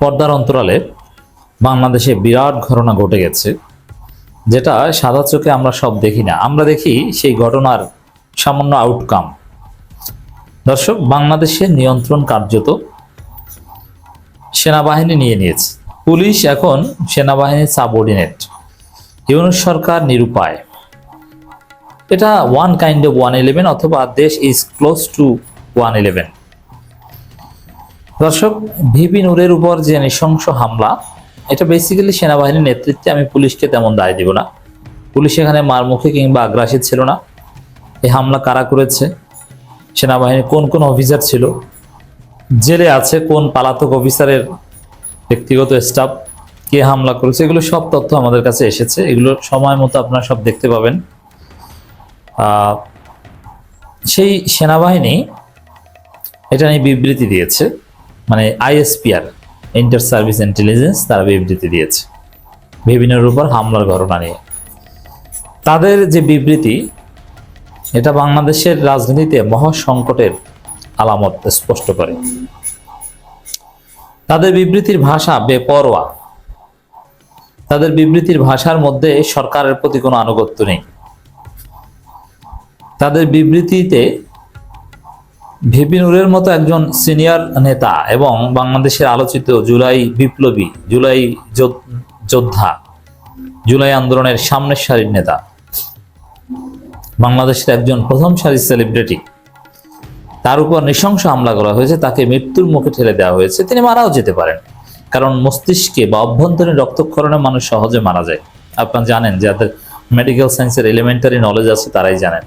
পর্দার অন্তরালে বাংলাদেশে বিরাট ঘটনা ঘটে গেছে, যেটা সাদা চোখে আমরা সব দেখি না। আমরা দেখি সেই ঘটনার সামান্য আউটকাম দর্শক বাংলাদেশের নিয়ন্ত্রণ কার্যত সেনাবাহিনী নিয়ে নিয়েছে। পুলিশ এখন সেনাবাহিনীর সাবঅর্ডিনেট ইউনুস সরকার নিরুপায়। এটা one kind of one eleven অথবা দেশ is close to one eleven দর্শক, ভিপি নূরের উপর যে নৃশংস হামলা, এটা বেসিক্যালি সেনাবাহিনীর নেতৃত্বে আমি পুলিশকে তেমন দায় দিব না। পুলিশ এখানে মারমুখী কিংবা আগ্রাসী ছিল না। এই হামলা কারা করেছে? সেনাবাহিনীর কোন কোন অফিসার ছিল? জেলে আছে কোন পালাতক অফিসারের ব্যক্তিগত স্টাফ কে হামলা করেছে? এগুলো সব তথ্য আমাদের কাছে এসেছে। এগুলো সময় মতো আপনারা সব দেখতে পাবেন। সেই সেনাবাহিনী এটা নিয়ে বিবৃতি দিয়েছে। মানে আইএসপিআর ইন্টার সার্ভিস ইন্টেলিজেন্স তারা বিবৃতি দিয়েছে। বিভিন্নের উপর হামলার ঘটনা নিয়ে। তাদের যে বিবৃতি, এটা বাংলাদেশের রাজনীতিতে মহা সংকটের আলামত স্পষ্ট করে। তাদের বিবৃতির ভাষা বেপরোয়া। তাদের বিবৃতির ভাষার মধ্যে সরকারের প্রতি কোনো আনুগত্য নেই। তাদের বিবৃতিতে ভিপি নুরের মতো একজন সিনিয়র নেতা এবং বাংলাদেশের আলোচিত জুলাই বিপ্লবী, জুলাই যোদ্ধ- জুলাই আন্দোলনের সামনের সারির নেতা। বাংলাদেশের একজন প্রথম সারির সেলিব্রিটি। তার উপর নৃশংস হামলা করা হয়েছে, তাকে মৃত্যুর মুখে ঠেলে দেওয়া হয়েছে। তিনি মারাও যেতে পারেন, কারণ মস্তিষ্কে বা অভ্যন্তরীণ রক্তক্ষরণে মানুষ সহজে মারা যায়। আপনারা জানেন যাদের মেডিকেল সায়েন্সের এলিমেন্টারি নলেজ আছে, তারাই জানেন।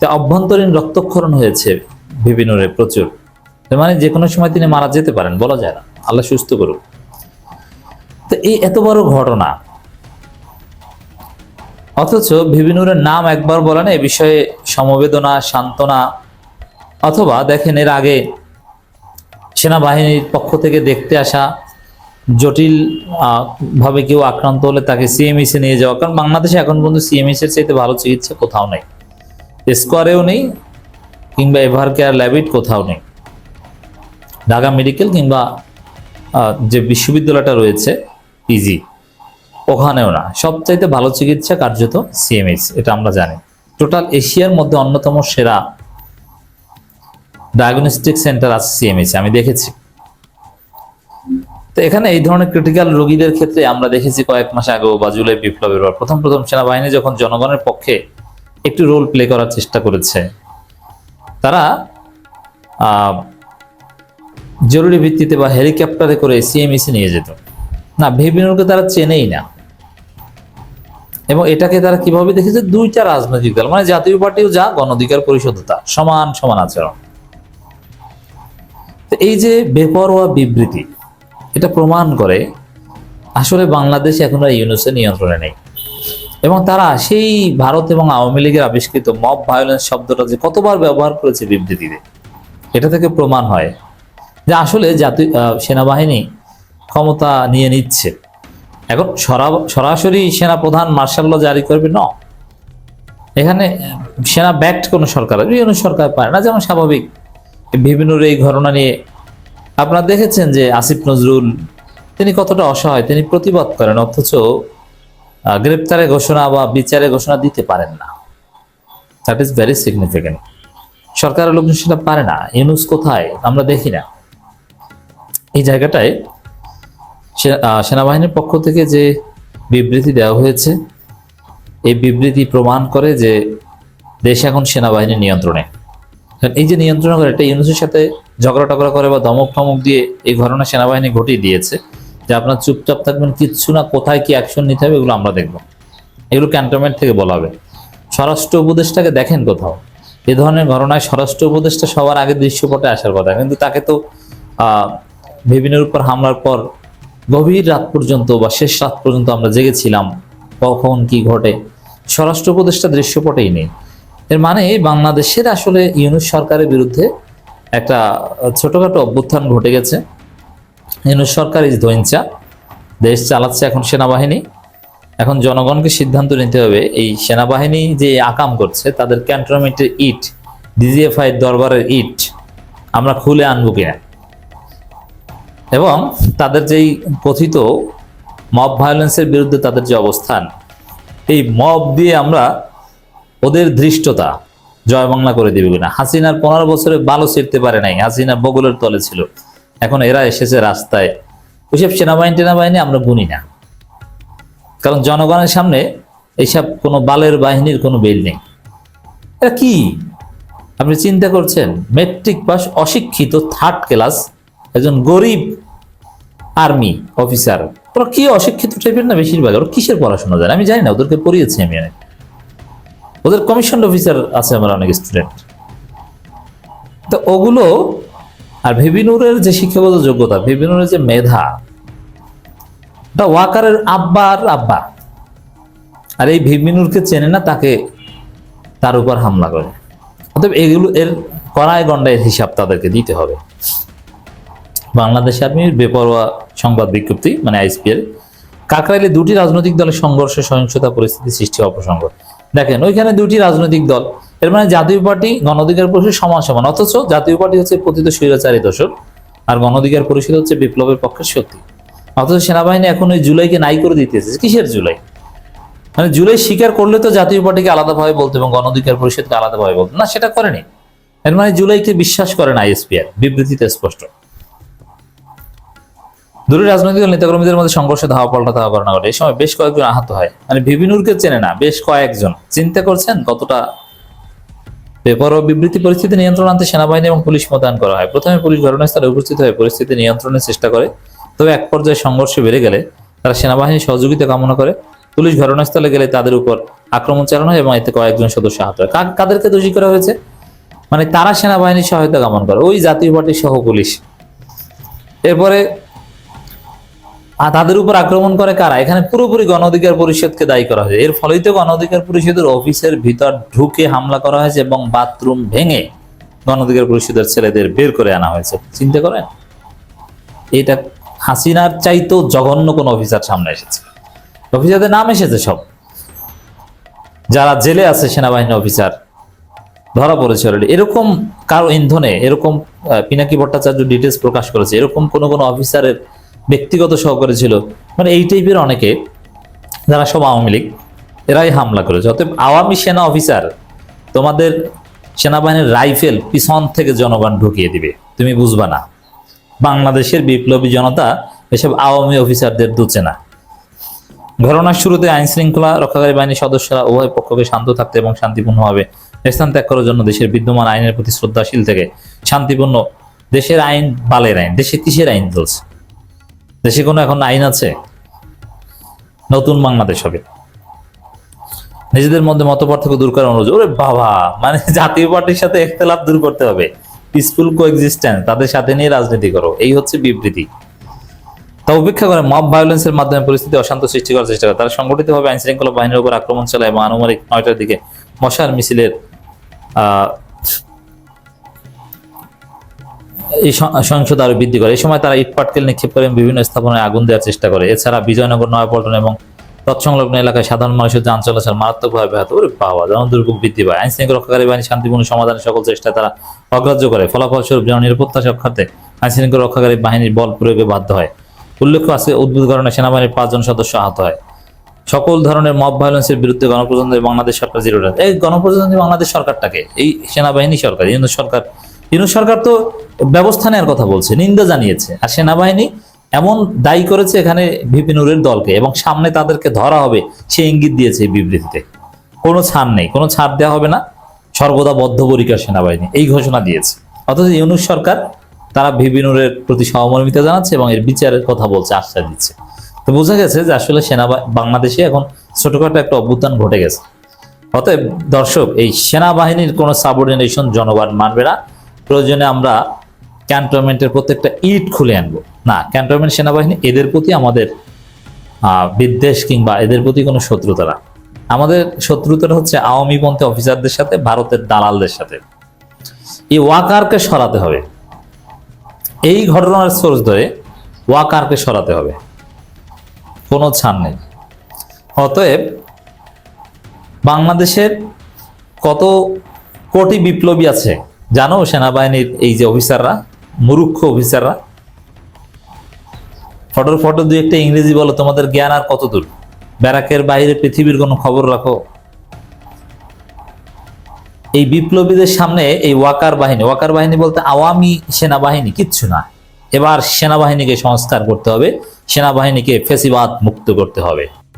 তো অভ্যন্তরীণ রক্তক্ষরণ হয়েছে বিভিন্নরে প্রচুর। মানে যে কোনো সময় তিনি মারা যেতে পারেন, বলা যায় না। আল্লাহ সুস্থ করুক। তো এই এত বড় ঘটনা, অথচ বিভিন্নরের নাম একবার বলেন এ বিষয়ে সমবেদনা, সান্ত্বনা, অথবা দেখেন এর আগে সেনাবাহিনীর পক্ষ থেকে দেখতে আসা জটিল ভাবে কেউ আক্রান্ত হলে তাকে সিএমএস নিয়ে যাওয়া। কারণ বাংলাদেশে এখন পর্যন্ত সিএমএস এর চাইতে ভালো চিকিৎসা কোথাও নেই। স্কোয়ারেও নেই কিংবা এভার কেয়ার ল্যাবিট কোথাও নেই। ঢাকা মেডিকেল কিংবা যে বিশ্ববিদ্যালয়টা রয়েছে পিজি ওখানেও না। সবচাইতে ভালো চিকিৎসা কার্যত সিএমএস এটা আমরা জানি। টোটাল এশিয়ার মধ্যে অন্যতম সেরা ডায়াগনস্টিক সেন্টার আছে সিএমএস আমি দেখেছি। তো এখানে এই ধরনের ক্রিটিক্যাল রোগীদের ক্ষেত্রে আমরা দেখেছি কয়েক মাস আগেও বা জুলাই বিপ্লবের পর। প্রথম প্রথম সেনাবাহিনী যখন জনগণের পক্ষে একটু রোল প্লে করার চেষ্টা করেছে তারা জরুরি ভিত্তিতে বা হেলিকপ্টারে করে সিএমইসি নিয়ে যেত। না ভিবিনুরকে তারা চেনেই না। এবং এটাকে তারা কীভাবে দেখেছে? দুইটা রাজনৈতিক দল মানে জাতীয় পার্টিও যা গণ অধিকার পরিষদও তা সমান সমান আচরণ। এই যে বেপরোয়া বিবৃতি, এটা প্রমাণ করে আসলে বাংলাদেশ এখন আর ইউনুসের নিয়ন্ত্রণে নেই। এবং তারা সেই ভারত এবং আওয়ামী লীগের আবিষ্কৃত মব ভায়োলেন্স শব্দটা যে কতবার ব্যবহার করেছে বিবৃতিতে এটা থেকে প্রমাণ হয় যে আসলে জাতীয় সেনাবাহিনী ক্ষমতা নিয়ে নিচ্ছে। এখন সরা- সরাসরি সেনা প্রধান মার্শাল জারি করবে? ন। এখানে সেনা ব্যাক্ট কোনো সরকার বিভিন্ন সরকার পারে না, যেমন স্বাভাবিক। বিভিন্ন এই ঘটনা নিয়ে আপনারা দেখেছেন যে আসিফ নজরুল, তিনি কতটা অসহায়, তিনি প্রতিবাদ করেন, অথচ আহ, গ্রেপ্তারের ঘোষণা বা বিচারে ঘোষণা দিতে পারেন না। দ্যাট ইজ ভেরি সিগনিফিকেন্ট সরকারের লোকজন সেটা পারে না। ইউনুস কোথায়? আমরা দেখি না। এই জায়গাটায় সেনাবাহিনীর পক্ষ থেকে যে বিবৃতি দেওয়া হয়েছে এই বিবৃতি প্রমাণ করে যে দেশ এখন সেনাবাহিনীর নিয়ন্ত্রণে। এই যে নিয়ন্ত্রণ করে এটা ইউনুসের সাথে ঝগড়া টগড়া করে বা দমক টমক দিয়ে এই ঘটনা সেনাবাহিনী ঘটিয়ে দিয়েছে। যে আপনার চুপচাপ থাকবেন কিচ্ছু না কোথায় কি অ্যাকশন নিতে হবে এগুলো আমরা দেখব। এগুলো ক্যান্টনমেন্ট থেকে বলা হবে। স্বরাষ্ট্র উপদেষ্টাকে দেখেন কোথাও। এ ধরনের ঘটনায় স্বরাষ্ট্র উপদেষ্টা সবার আগে দৃশ্যপটে আসার কথা। কিন্তু তাকে তো আহ, বিভিন্নের উপর হামলার পর গভীর রাত পর্যন্ত বা শেষ রাত পর্যন্ত আমরা জেগেছিলাম কখন কি ঘটে স্বরাষ্ট্র উপদেষ্টা দৃশ্যপটেই নেই। এর মানে বাংলাদেশের আসলে ইউনুস সরকারের বিরুদ্ধে একটা ছোটখাটো অভ্যুত্থান ঘটে গেছে। ইউনুস সরকার ইজ দৈঞ্চা দেশ চালাচ্ছে এখন সেনাবাহিনী। এখন জনগণকে সিদ্ধান্ত নিতে হবে, এই সেনাবাহিনী যে আকাম করছে, তাদের ক্যান্টনমেন্টের ইট ডিজিএফআই দরবারের ইট, আমরা খুলে আনব কিনা? এবং তাদের যেই কথিত মব ভায়োলেন্সের বিরুদ্ধে তাদের যে অবস্থান, এই মব দিয়ে আমরা ওদের ধৃষ্টতা জয় বাংলা করে দিবে কিনা? হাসিনার পনেরো বছরে ভালো ছিঁড়তে পারে নাই, হাসিনা বগলের তলে ছিল। এখন এরা এসেছে রাস্তায়। ওইসব সেনাবাহিনী টেনাবাহিনী আমরা গুনি না। কারণ জনগণের সামনে এইসব কোনো বালের বাহিনীর কোনো বেল নেই। এটা কি? আপনি চিন্তা করছেন, মেট্রিক পাস অশিক্ষিত থার্ড ক্লাস একজন গরিব আর্মি অফিসার। ওরা কি অশিক্ষিত টাইপের না বেশিরভাগ? ওরা কিসের পড়াশোনা জানে? আমি জানি না, ওদেরকে পড়িয়েছি আমি অনেক। ওদের কমিশন অফিসার আছে আমার অনেক স্টুডেন্ট তো ওগুলো আর ভিবিনুরের যে শিক্ষাগত যোগ্যতা ভিবিনুরের যে মেধা, এটা ওয়াকারের আব্বা আর আব্বা। আর এই ভিবিনুরকে চেনে না, তাকে তার উপর হামলা করে। অতএব এগুলো, এর কড়ায় গন্ডায় হিসাব তাদেরকে দিতে হবে। বাংলাদেশ আর্মির বেপরোয়া সংবাদ বিজ্ঞপ্তি মানে আইসপিএল, কাকরাইলে দুটি রাজনৈতিক দলের সংঘর্ষে সহিংসতা পরিস্থিতি সৃষ্টি অপসংগ দেখেন, ওইখানে দুটি রাজনৈতিক দল এর মানে জাতীয় পার্টি গণ অধিকার পরিষদ সমান সমান, অথচ জাতীয় পার্টি হচ্ছে পতিত স্বৈরাচারী দোষর আর গণ অধিকার পরিষদ হচ্ছে বিপ্লবের পক্ষের শক্তি অথচ সেনাবাহিনী এখন ওই জুলাইকে নাই করে দিতেছে, কিসের জুলাই? মানে জুলাই স্বীকার করলে তো জাতীয় পার্টিকে আলাদাভাবে বলতো এবং গণ অধিকার পরিষদকে আলাদাভাবে বলতো। না, সেটা করেনি। এর মানে জুলাইকে বিশ্বাস করে না আইএসপিআর বিবৃতিতে স্পষ্ট। দুটি রাজনৈতিক দল নেতাকর্মীদের মধ্যে সংঘর্ষে ধাওয়া পাল্টা ধাওয়া ঘটনা ঘটে। এই সময় বেশ কয়েকজন আহত হয়। মানে ভিবিনুরকে চেনে না, বেশ কয়েকজন। চিন্তা করছেন কতটা পেপার ও বিবৃতি পরিস্থিতি নিয়ন্ত্রণ আনতে সেনাবাহিনী এবং পুলিশ মোতায়েন করা হয়। প্রথমে পুলিশ ঘটনাস্থলে উপস্থিত হয়ে পরিস্থিতি নিয়ন্ত্রণের চেষ্টা করে। তবে এক পর্যায়ে সংঘর্ষ বেড়ে গেলে তারা সেনাবাহিনীর সহযোগিতা কামনা করে। পুলিশ ঘটনাস্থলে গেলে তাদের উপর আক্রমণ চালানো হয় এবং এতে কয়েকজন সদস্য আহত হয়। কাদেরকে দোষী করা হয়েছে? মানে তারা সেনাবাহিনীর সহায়তা কামনা করে। ওই জাতীয় পার্টির সহ পুলিশ। এরপরে আর তাদের উপর আক্রমণ করে কারা? এখানে পুরোপুরি গণ অধিকার পরিষদকে দায়ী করা হয়েছে। এর ফলেই তো গণ অধিকার পরিষদের অফিসের ভিতর ঢুকে হামলা করা হয়েছে এবং বাথরুম ভেঙে গণ অধিকার পরিষদের ছেলেদের বের করে আনা হয়েছে। চিন্তা করেন? এটা হাসিনার চাইতেও জঘন্য কোন অফিসার সামনে এসেছে। অফিসারদের নাম এসেছে সব। যারা জেলে আছে সেনাবাহিনী অফিসার, ধরা পড়েছে অলরেডি এরকম কারও ইন্ধনে, এরকম পিনাকি ভট্টাচার্য ডিটেলস প্রকাশ করেছে, এরকম কোন কোন অফিসারের ব্যক্তিগত সহকারী ছিল। মানে এই টাইপের অনেকে, যারা সব আওয়ামী লীগ, এরাই হামলা করেছে। অতএব আওয়ামী সেনা অফিসার তোমাদের সেনাবাহিনীর রাইফেল পিছন থেকে জনগণ ঢুকিয়ে দিবে। তুমি বুঝবা না। বাংলাদেশের বিপ্লবী জনতা এসব আওয়ামী অফিসারদের দুচে না। ঘটনার শুরুতে আইন শৃঙ্খলা রক্ষাকারী বাহিনীর সদস্যরা উভয় পক্ষকে শান্ত থাকতে এবং শান্তিপূর্ণভাবে স্থান ত্যাগ করার জন্য দেশের বিদ্যমান আইনের প্রতি শ্রদ্ধাশীল থেকে শান্তিপূর্ণ দেশের আইন, বালের আইন, দেশে কিসের আইন চলছে? দেশে কোনো এখন আইন আছে? নতুন বাংলাদেশ হবে। নিজেদের মধ্যে মত পার্থক্য দূর করার অনুরোধ। ওরে বাবা মানে জাতীয় পার্টির সাথে একতলাপ দূর করতে হবে। পিসফুল কো এক্সিস্টেন্স তাদের সাথে নিয়ে রাজনীতি করো। এই হচ্ছে বিবৃতি। তা উপেক্ষা করে মব ভায়োলেন্সের মাধ্যমে পরিস্থিতি অশান্ত সৃষ্টি করার চেষ্টা করে। তারা সংগঠিতভাবে আইন শৃঙ্খলা বাহিনীর উপর আক্রমণ চালায় এবং আনুমানিক নয়টার দিকে মশার মিছিলের এই সহ- সহিংসতা আরও বৃদ্ধি করে। এই সময় তারা ইট পাটকেল নিক্ষেপ করে বিভিন্ন স্থাপনায় আগুন দেওয়ার চেষ্টা করে। এছাড়া বিজয়নগর, নয়াপল্টন এবং তৎসংলগ্ন এলাকায় সাধারণ মানুষের যান চলাচল মারাত্মকভাবে ব্যাহত পাওয়া যেমন দুর্ভোগ বৃদ্ধি পায়। আইন শৃঙ্খলা রক্ষাকারী বাহিনী শান্তিপূর্ণ সমাধানের সকল চেষ্টা তারা অগ্রাহ্য করে। ফলাফল স্বরূপ জননিরাপত্তা রক্ষার্থে আইন শৃঙ্খলা রক্ষাকারী বাহিনীর বল প্রয়োগে বাধ্য হয়। উল্লেখ্য আছে উদ্ভুত কারণে সেনাবাহিনীর পাঁচজন সদস্য আহত হয়। সকল ধরনের মব ভায়োলেন্সের বিরুদ্ধে গণপ্রজাতন্ত্রী বাংলাদেশ সরকার জিরো এই গণপ্রজাতন্ত্রী বাংলাদেশ সরকারটাকে, এই সেনাবাহিনী সরকার, ইউনুস সরকার ইউনুস সরকার তো ব্যবস্থা নেওয়ার কথা বলছে, নিন্দা জানিয়েছে। আর সেনাবাহিনী এমন দায়ী করেছে এখানে ভিপিনুরের দলকে এবং সামনে তাদেরকে ধরা হবে, সে ইঙ্গিত দিয়েছে বিবৃতিতে। কোনো ছাড় নেই, কোনো ছাড় দেওয়া হবে না, সর্বদা বদ্ধপরিকর সেনাবাহিনী, এই ঘোষণা দিয়েছে। অথচ ইউনুস সরকার তারা ভিবিনুরের প্রতি সহমর্মিতা জানাচ্ছে এবং এর বিচারের কথা বলছে, আশ্বাস দিচ্ছে। তো বোঝা গেছে যে আসলে সেনা বাংলাদেশে এখন ছোটখাটো একটা অভ্যুত্থান ঘটে গেছে। অতএব দর্শক, এই সেনাবাহিনীর কোনো সাবঅর্ডিনেশন জনগণ মানবে না। প্রয়োজনে আমরা ক্যান্টনমেন্টের প্রত্যেকটা ইট খুলে আনব। না, ক্যান্টনমেন্ট সেনাবাহিনী এদের প্রতি আমাদের বিদ্বেষ কিংবা এদের প্রতি কোনো শত্রুতা না। আমাদের শত্রুতাটা হচ্ছে আওয়ামী পন্থী অফিসারদের সাথে, ভারতের দালালদের সাথে। এই ওয়াকারকে সরাতে হবে। এই ঘটনার সোর্স ধরে ওয়াকারকে সরাতে হবে। কোনো ছাড় নেই। অতএব বাংলাদেশের কত কোটি বিপ্লবী আছে জানো সেনাবাহিনীর এই যে অফিসাররা, মুরুক্ষ অফিসাররা? ফটোর ফটো দুই একটা ইংরেজি বলো, তোমাদের জ্ঞান আর কত দূর? ব্যারাকের বাইরে পৃথিবীর কোনো খবর রাখো। এই বিপ্লবীদের সামনে এই ওয়াকার বাহিনী ওয়াকার বাহিনী বলতে আওয়ামী সেনাবাহিনী, কিচ্ছু না। এবার সেনাবাহিনীকে সংস্কার করতে হবে, সেনাবাহিনীকে ফেসিবাদ মুক্ত করতে হবে।